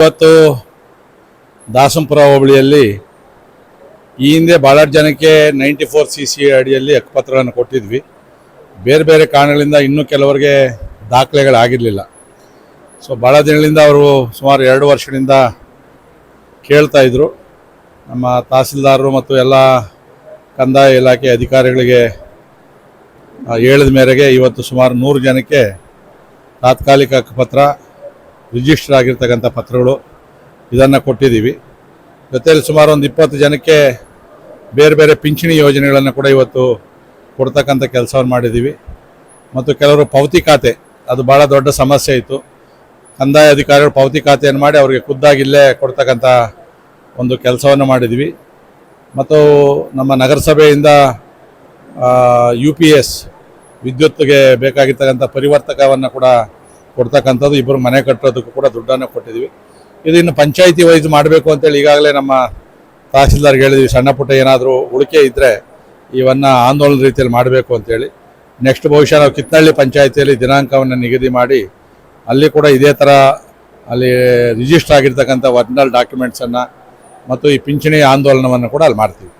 ಇವತ್ತು ದಾಸಂಪುರ ಹೋಬಳಿಯಲ್ಲಿ ಈ ಹಿಂದೆ ಭಾಳಷ್ಟು ಜನಕ್ಕೆ ನೈಂಟಿ ಫೋರ್ ಸಿ ಸಿ ಅಡಿಯಲ್ಲಿ ಹಕ್ಕುಪತ್ರಗಳನ್ನು ಕೊಟ್ಟಿದ್ವಿ. ಬೇರೆ ಬೇರೆ ಕಾರಣಗಳಿಂದ ಇನ್ನೂ ಕೆಲವರಿಗೆ ದಾಖಲೆಗಳಾಗಿರಲಿಲ್ಲ. ಸೊ ಭಾಳ ದಿನಗಳಿಂದ ಅವರು ಸುಮಾರು ಎರಡು ವರ್ಷಗಳಿಂದ ಕೇಳ್ತಾ ಇದ್ರು. ನಮ್ಮ ತಹಸೀಲ್ದಾರರು ಮತ್ತು ಎಲ್ಲ ಕಂದಾಯ ಇಲಾಖೆ ಅಧಿಕಾರಿಗಳಿಗೆ ಹೇಳಿದ ಮೇರೆಗೆ ಇವತ್ತು ಸುಮಾರು ನೂರು ಜನಕ್ಕೆ ತಾತ್ಕಾಲಿಕ ಹಕ್ಕುಪತ್ರ ರಿಜಿಸ್ಟರ್ ಆಗಿರ್ತಕ್ಕಂಥ ಪತ್ರಗಳು ಇದನ್ನು ಕೊಟ್ಟಿದ್ದೀವಿ. ಜೊತೆಯಲ್ಲಿ ಸುಮಾರು ಒಂದು ಇಪ್ಪತ್ತು ಜನಕ್ಕೆ ಬೇರೆ ಬೇರೆ ಪಿಂಚಣಿ ಯೋಜನೆಗಳನ್ನು ಕೂಡ ಇವತ್ತು ಕೊಡ್ತಕ್ಕಂಥ ಕೆಲಸವನ್ನು ಮಾಡಿದ್ದೀವಿ. ಮತ್ತು ಕೆಲವರು ಪಾವತಿ ಖಾತೆ, ಅದು ಭಾಳ ದೊಡ್ಡ ಸಮಸ್ಯೆ ಇತ್ತು. ಕಂದಾಯ ಅಧಿಕಾರಿಗಳು ಪಾವತಿ ಖಾತೆಯನ್ನು ಮಾಡಿ ಅವರಿಗೆ ಖುದ್ದಾಗಿಲ್ಲೇ ಕೊಡ್ತಕ್ಕಂಥ ಒಂದು ಕೆಲಸವನ್ನು ಮಾಡಿದ್ವಿ ಮತ್ತು ನಮ್ಮ ನಗರಸಭೆಯಿಂದ ಯು ಪಿ ಎಸ್ ವಿದ್ಯುತ್ಗೆ ಬೇಕಾಗಿರ್ತಕ್ಕಂಥ ಪರಿವರ್ತಕವನ್ನು ಕೂಡ ಕೊಡ್ತಕ್ಕಂಥದ್ದು, ಇಬ್ಬರು ಮನೆ ಕಟ್ಟೋದಕ್ಕೂ ಕೂಡ ದುಡ್ಡನ್ನು ಕೊಟ್ಟಿದ್ವಿ ಇದು ಇನ್ನು ಪಂಚಾಯಿತಿ ವೈಸ್ ಮಾಡಬೇಕು ಅಂತೇಳಿ ಈಗಾಗಲೇ ನಮ್ಮ ತಹಸೀಲ್ದಾರ್ಗೆ ಹೇಳಿದ್ವಿ. ಸಣ್ಣ ಪುಟ್ಟ ಏನಾದರೂ ಉಳಿಕೆ ಇದ್ದರೆ ಇವನ್ನು ಆಂದೋಲನ ರೀತಿಯಲ್ಲಿ ಮಾಡಬೇಕು ಅಂತೇಳಿ. ನೆಕ್ಸ್ಟ್ ಬಹುಶಃ ನಾವು ಕಿತ್ನಳ್ಳಿ ಪಂಚಾಯಿತಿಯಲ್ಲಿ ದಿನಾಂಕವನ್ನು ನಿಗದಿ ಮಾಡಿ, ಅಲ್ಲಿ ಕೂಡ ಇದೇ ಥರ ಅಲ್ಲಿ ರಿಜಿಸ್ಟರ್ ಆಗಿರ್ತಕ್ಕಂಥ ಒರಿಜಿನಲ್ ಡಾಕ್ಯುಮೆಂಟ್ಸನ್ನು ಮತ್ತು ಈ ಪಿಂಚಣಿ ಆಂದೋಲನವನ್ನು ಕೂಡ ಅಲ್ಲಿ ಮಾಡ್ತೀವಿ.